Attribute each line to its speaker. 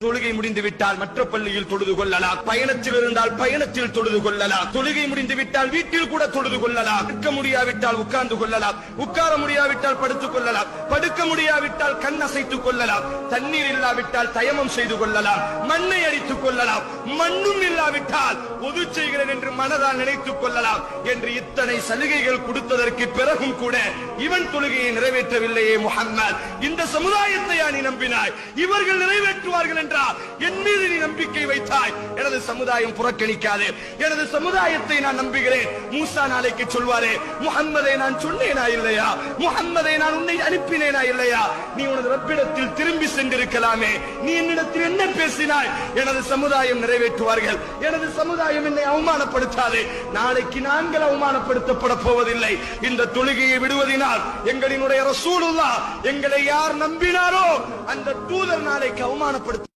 Speaker 1: தொழுகை முடிந்து விட்டால் மற்ற பள்ளியில் தொழுது கொள்ளலாம் பயணத்தில் இருந்தால் பயணத்தில் தொழுது கொள்ளலாம் தொழுகை முடிந்து விட்டால் வீட்டில் கூட தொழுது கொள்ளலாம் நிற்க முடியாவிட்டால் உட்கார்ந்து கொள்ளலாம் உட்கார முடியாவிட்டால் படுத்துக் கொள்ளலாம் படுக்க முடியாவிட்டால் கண் அசைத்துக் கொள்ளலாம் தண்ணீர் இல்லாவிட்டால் தயமம் செய்து கொள்ளலாம் மண்ணை அடித்துக் கொள்ளலாம் மண்ணும் இல்லாவிட்டால் பொது செய்கிறேன் என்று மனதால் நினைத்துக் கொள்ளலாம் என்று இத்தனை சலுகைகள் கொடுத்ததற்கு பிறகும் கூட இவன் தொழுகையை நிறைவேற்றவில்லையே முகம்மது இந்த சமுதாயத்தை நீ நம்பினாய்? இவர்கள் நிறைவேற்றுவார்கள் என்றால் என் மீது நீ நம்பிக்கை வைத்தாய். எனது சமுதாயம் புறக்கணிக்காது. எனது சமுதாயத்தை நான் நம்புகிறேன். மூசா நாளைக்கு சொல்வாரே முகம்மதை நான் சொன்னேனா இல்லையா? முகம்மதை நான் உன்னை அனுப்பினேனா இல்லையா? நீ உனது ரப்பிடத்தில் திரும்பி சென்றிருக்கலாமே. நீ என்னிடத்தில் என்ன பேசினாய்? எனது சமுதாயம் நிறைவேற்றுவார்கள். எனது சமுதாயம் என்னை அவமானப்படுத்தாது. நாளைக்கு நாங்கள் அவமானப்படுத்தப்பட போவதில்லை. இந்த தொழுகையை விடுவதினால் எங்களினுடைய ரசூலுல்லா எங்களை யார் நம்பினாரோ அந்த தூதர் நாளைக்கு அவமானப்படுத்த